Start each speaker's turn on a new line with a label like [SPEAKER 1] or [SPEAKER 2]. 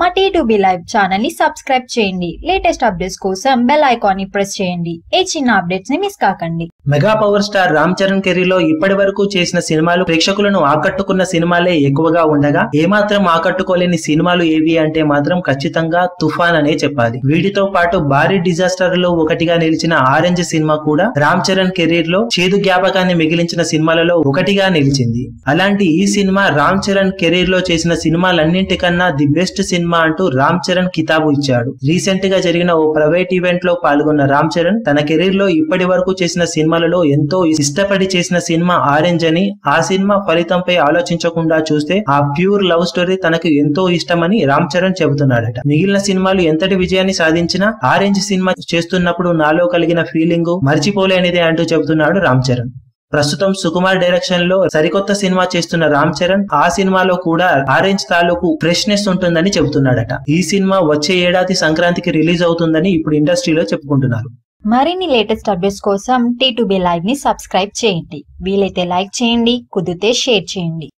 [SPEAKER 1] మా T live ఛానల్ని subscribe చేయండి. లేటెస్ట్ అప్డేట్స్ కోసం బెల్ ఐకాన్ని ప్రెస్ చేయండి. ఏ చిన్న అప్డేట్స్ని మిస్ కాకండి.
[SPEAKER 2] Mega power star Ram Charan కెరీర్లో ఇప్పటి వరకు చేసిన సినిమాలు ప్రేక్షకులను ఆకట్టుకున్న సినిమాలే ఎక్కువగా ఉండగా ఏమాత్రం ఆకట్టుకోలేని సినిమాలు ఏవి అంటే మాత్రం ఖచ్చితంగా తుఫాన్ అనే చెప్పాలి. వీటితో పాటు భారీ డిజాస్టర్లో ఒకటిగా నిలిచిన ఆరెంజ్ సినిమా కూడా రామ్ చరణ్ కెరీర్లో చేదు జ్ఞాపకాన్ని మిగిలించిన సినిమాలలో ఒకటిగా నిలిచింది. అలాంటి ఈ సినిమా రామ్ చరణ్ కెరీర్లో చేసిన సినిమాలన్నింటికన్నా ది బెస్ట్ సినిమా అంటూ రామ్ చరణ్ కితాబు ఇచ్చాడు. రీసెంట్గా జరిగిన ఓ ప్రైవేట్ ఈవెంట్లో పాల్గొన్న రామ్ చరణ్ తన కెరీర్లో ఇప్పటి వరకు చేసిన సినిమాలలో ఎంతో ఇష్టపడి చేసిన సినిమా ఆరెంజ్ అని ఆ సినిమా ఫలితంపై ఆలోచించకుండా చూస్తే ఆ ప్యూర్ లవ్ స్టోరీ తనకు ఎంతో ఇష్టమని రామ్ చరణ్ చెబుతున్నాడట. మిగిలిన సినిమాలు ఎంతటి విజయాన్ని సాధించినా ఆరెంజ్ సినిమా చేస్తున్నప్పుడు నాలో కలిగిన ఫీలింగ్ మర్చిపోలేనిదే అంటూ చెబుతున్నాడు రామ్ చరణ్. ప్రస్తుతం సుకుమార్ డైరెక్షన్లో సరికొత్త సినిమా చేస్తున్న రామ్ చరణ్ ఆ సినిమాలో కూడా ఆరెంజ్ తాలూకు ఫ్రెష్నెస్ ఉంటుందని చెబుతున్నాడట. ఈ సినిమా వచ్చే ఏడాది సంక్రాంతికి రిలీజ్ అవుతుందని ఇప్పుడు ఇండస్ట్రీలో చెప్పుకుంటున్నారు.
[SPEAKER 1] మరిన్ని లేటెస్ట్ అప్డేట్స్ కోసం టీ లైవ్ని సబ్స్క్రైబ్ చేయండి. వీలైతే లైక్ చేయండి కుదిరితే షేర్ చేయండి.